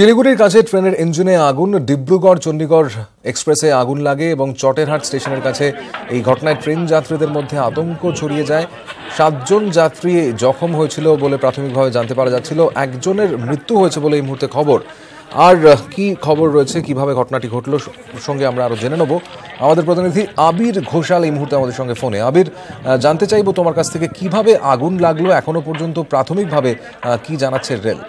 শিলিগুড়ির কাছে ট্রেনের ইঞ্জিনে আগুন, ডিব্রুগড় চণ্ডীগড় এক্সপ্রেসে আগুন লাগে এবং চটেরহাট স্টেশনের কাছে এই ঘটনায় ট্রেন যাত্রীদের মধ্যে আতঙ্ক ছড়িয়ে যায়। সাতজন যাত্রী জখম হয়েছিল বলে প্রাথমিকভাবে জানতে পারা যাচ্ছিল। একজনের মৃত্যু হয়েছে বলে এই মুহূর্তে খবর। আর কি খবর রয়েছে, কীভাবে ঘটনাটি ঘটলো সঙ্গে আমরা আরও জেনে নেব। আমাদের প্রতিনিধি আবির ঘোষাল এই মুহূর্তে আমাদের সঙ্গে ফোনে। আবির জানতে চাইব তোমার কাছ থেকে কীভাবে আগুন লাগল? এখনও পর্যন্ত প্রাথমিকভাবে কি জানাচ্ছে রেল?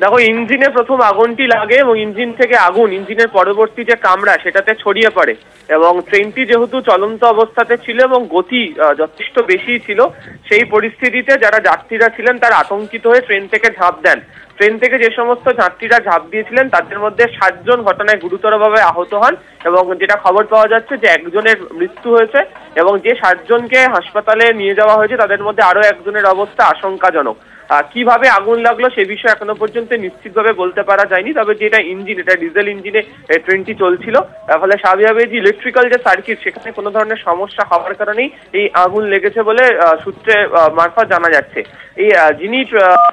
দেখো, ইঞ্জিনে প্রথম আগুনটি লাগে এবং ইঞ্জিন থেকে আগুন, ইঞ্জিনের পরবর্তী যে কামরা, সেটাতে ছড়িয়ে পড়ে। এবং ট্রেনটি যেহেতু চলন্ত অবস্থাতে ছিল এবং গতি যথেষ্ট বেশি ছিল, সেই পরিস্থিতিতে যারা যাত্রীরা ছিলেন, তারা আতঙ্কিত হয়ে ট্রেন থেকে ঝাঁপ দেন। ট্রেন থেকে যে সমস্ত যাত্রীরা ঝাঁপ দিয়েছিলেন, তাদের মধ্যে সাতজন ঘটনায় গুরুতরভাবে আহত হন এবং যেটা খবর পাওয়া যাচ্ছে যে একজনের মৃত্যু হয়েছে এবং যে সাতজনকে হাসপাতালে নিয়ে যাওয়া হয়েছে, তাদের মধ্যে আরও একজনের অবস্থা আশঙ্কাজনক। কীভাবে আগুন লাগল সে বিষয়ে এখনও পর্যন্ত নিশ্চিতভাবে বলতে পারা যায়নি। তবে যেটা ইঞ্জিন, এটা ডিজেল ইঞ্জিনে ট্রেনটি চলছিল। ফলে স্বাভাবিকভাবে যে ইলেকট্রিক্যাল যে সার্কিট সেখানে কোনো ধরনের সমস্যা হওয়ার কারণেই এই আগুন লেগেছে বলে সূত্রে মারফত জানা যাচ্ছে। এই যিনি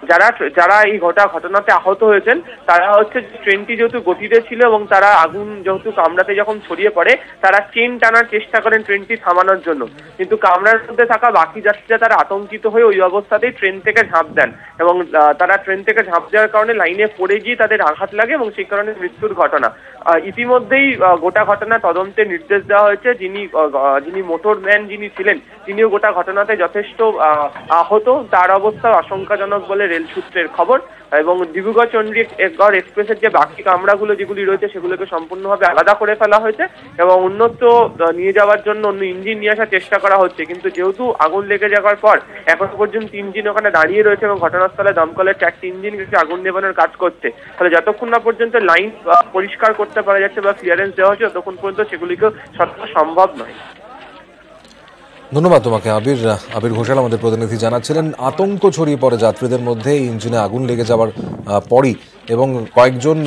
যারা যারা এই ঘটা, ঘটনাতে আহত হয়েছেন, তারা হচ্ছে ট্রেনটি যেহেতু গতিতে ছিল এবং তারা আগুন যেহেতু কামড়াতে যখন ছড়িয়ে পড়ে, তারা চেন টানার চেষ্টা করেন ট্রেনটি থামানোর জন্য। কিন্তু কামরার মধ্যে থাকা বাকি যাত্রীরা তারা আতঙ্কিত হয়ে ওই অবস্থাতেই ট্রেন থেকে ঝাঁপ দেন। এবং তারা ট্রেন থেকে ঝাঁপ দেওয়ার কারণে লাইনে পড়ে গিয়ে তাদের আঘাত লাগে এবং সেই কারণে মৃত্যুর ঘটনা। ইতিমধ্যেই গোটা ঘটনা তদন্তে নির্দেশ দেওয়া হয়েছে। যিনি যিনি মোটর ম্যান যিনি ছিলেন তিনিও গোটা ঘটনাতে যথেষ্ট আহ, আহত। তার অবস্থা আশঙ্কাজনক বলে রেল সূত্রের খবর। এবং ডিব্রুগড় চণ্ডীগড় এক্সপ্রেসের যে বাকি কামরাগুলো যেগুলি রয়েছে সেগুলোকে সম্পূর্ণভাবে আলাদা করে ফেলা হয়েছে এবং উন্নত নিয়ে যাওয়ার জন্য অন্য ইঞ্জিন নিয়ে আসার চেষ্টা করা হচ্ছে। কিন্তু যেহেতু আগুন লেগে যাওয়ার পর এখনও পর্যন্ত ইঞ্জিন ওখানে দাঁড়িয়ে রয়েছে এবং ঘটনাস্থলে দমকলের চারটি ইঞ্জিন কিছু আগুন নেবানোর কাজ করছে। তাহলে যতক্ষণ না পর্যন্ত লাইন পরিষ্কার করতে পারা যাচ্ছে বা ক্লিয়ারেন্স দেওয়া হচ্ছে, ততক্ষণ পর্যন্ত সেগুলিকে সত্যি সম্ভব নয়। ধন্যবাদ তোমাকে, আবির। আবির ঘোষাল আমাদের প্রতিনিধি জানাচ্ছিলেন, আতঙ্ক ছড়িয়ে পড়ে যাত্রীদের মধ্যে, ইঞ্জিনে আগুন লেগে যাওয়ার পরই। এবং কয়েকজন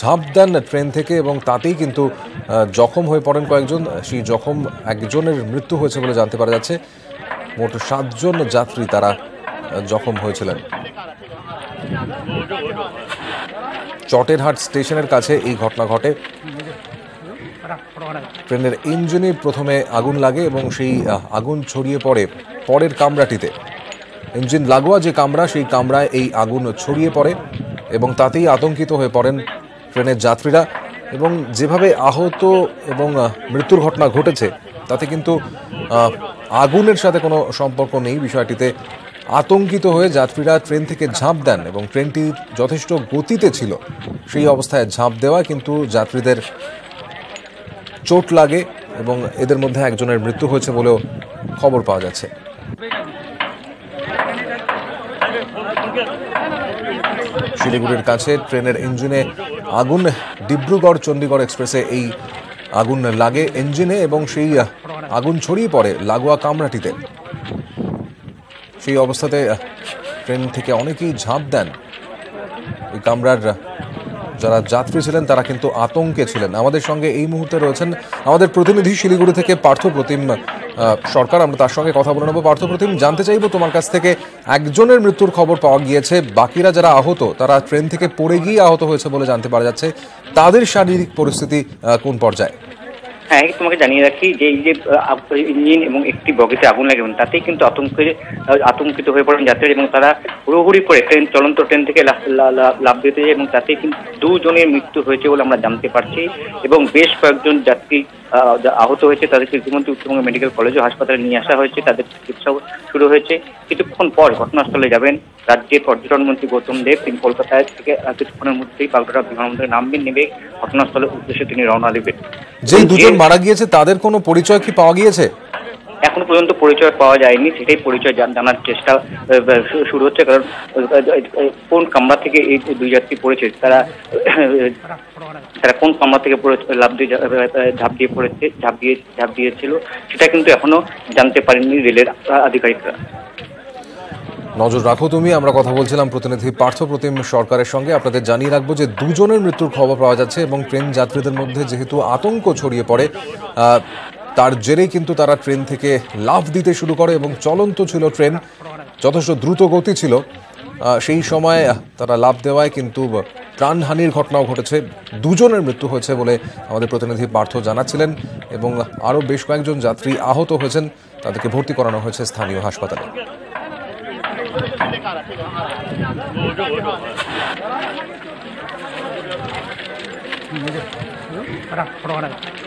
ঝাঁপ দেন ট্রেন থেকে এবং তাতেই কিন্তু জখম হয়ে পড়েন কয়েকজন। সেই জখম একজনের মৃত্যু হয়েছে বলে জানতে পারা যাচ্ছে। মোট সাতজন যাত্রী তারা জখম হয়েছিলেন। চটেরহাট স্টেশনের কাছে এই ঘটনা ঘটে। ট্রেনের ইঞ্জিনে প্রথমে আগুন লাগে এবং সেই আগুন ছড়িয়ে পড়ে পরের কামরাটিতে। ইঞ্জিন লাগোয়া যে কামরা, সেই কামরায় এই আগুন ছড়িয়ে পড়ে এবং তাতেই আতঙ্কিত হয়ে পড়েন ট্রেনের যাত্রীরা এবং যেভাবে আহত এবং মৃত্যুর ঘটনা ঘটেছে, তাতে কিন্তু আগুনের সাথে কোনো সম্পর্ক নেই বিষয়টিতে। আতঙ্কিত হয়ে যাত্রীরা ট্রেন থেকে ঝাঁপ দেন এবং ট্রেনটি যথেষ্ট গতিতে ছিল। সেই অবস্থায় ঝাঁপ দেওয়া কিন্তু যাত্রীদের চোট লাগে এবং এদের মধ্যে একজনের মৃত্যু হয়েছে বলেও খবর পাওয়া যাচ্ছে। শিলিগুড়ির কাছে ট্রেনের ইঞ্জিনে আগুন ডিব্রুগড় চণ্ডীগড় এক্সপ্রেসে এই আগুন লাগে ইঞ্জিনে এবং সেই আগুন ছড়িয়ে পড়ে লাগোয়া কামরাটিতে। সেই অবস্থাতে ট্রেন থেকে অনেকেই ঝাঁপ দেন। এই কামরার যারা যাত্রী ছিলেন, তারা কিন্তু আতঙ্কে ছিলেন। আমাদের সঙ্গে এই মুহূর্তে রয়েছেন আমাদের প্রতিনিধি শিলিগুড়ি থেকে পার্থ প্রতিম সরকার। আমরা তার সঙ্গে কথা বলে নেব। পার্থ প্রতিম, জানতে চাইব তোমার কাছ থেকে একজনের মৃত্যুর খবর পাওয়া গিয়েছে। বাকিরা যারা আহত, তারা ট্রেন থেকে পড়ে গিয়ে আহত হয়েছে বলে জানতে পারা যাচ্ছে। তাদের শারীরিক পরিস্থিতি কোন পর্যায়ে? হ্যাঁ তোমাকে জানিয়ে রাখি যে এই যে ইঞ্জিন এবং একটি বগিতে আগুন লাগে এবং তাতেই কিন্তু আতঙ্কে আতঙ্কিত হয়ে পড়েন যাত্রী এবং তারা হুড়োহুড়ি করে ট্রেন, চলন্ত ট্রেন থেকে লা- লা- লা- লাফ দিতে যায় এবং তাতে কিন্তু দুজনের মৃত্যু হয়েছে বলে আমরা জানতে পারছি এবং বেশ কয়েকজন যাত্রী আহত হয়েছে, তাদেরকে ইতিমধ্যে উত্তরবঙ্গ মেডিকেল কলেজ ও হাসপাতালে নিয়ে আসা হয়েছে, তাদের চিকিৎসাও শুরু হয়েছে। কিছুক্ষণ পর ঘটনাস্থলে যাবেন রাজ্যের পর্যটন মন্ত্রী গৌতম দেব। তিনি কলকাতায় থেকে কিছুক্ষণের মধ্যেই বাগডোরা বিমানবন্দরে নামবেন নেবে ঘটনাস্থলের উদ্দেশ্যে তিনি রওনা দেবেন। যেই দুজন মারা গিয়েছে তাদের কোনো পরিচয় কি পাওয়া গিয়েছে? এখনও পর্যন্ত পরিচয় পাওয়া যায়নি সেটাই পরিচয় জানার চেষ্টা শুরু হচ্ছে কারণ কোন কামরা থেকে এই দুই যাত্রী পড়েছে তারা তারা কোন কামরা থেকে পড়ে লাভ দিয়ে ঝাঁপ দিয়ে পড়েছে ঝাঁপ দিয়ে ঝাঁপ দিয়েছিল সেটা কিন্তু এখনও জানতে পারেননি রেলের আধিকারিকরা। নজর রাখো তুমি, আমরা কথা বলছিলাম প্রতিনিধি পার্থ প্রতিম সরকারের সঙ্গে। আপনাদের জানিয়ে রাখব যে দুজনের মৃত্যুর খবর পাওয়া যাচ্ছে এবং ট্রেন যাত্রীদের মধ্যে যেহেতু আতঙ্ক ছড়িয়ে পড়ে তার জেরেই কিন্তু তারা ট্রেন থেকে লাফ দিতে শুরু করে এবং চলন্ত ছিল ট্রেন, যথেষ্ট দ্রুত গতি ছিল। সেই সময় তারা লাফ দেওয়ায় কিন্তু প্রাণহানির ঘটনাও ঘটেছে। দুজনের মৃত্যু হয়েছে বলে আমাদের প্রতিনিধি পার্থ জানাচ্ছিলেন এবং আরও বেশ কয়েকজন যাত্রী আহত হয়েছেন, তাদেরকে ভর্তি করানো হয়েছে স্থানীয় হাসপাতালে। படம் படம்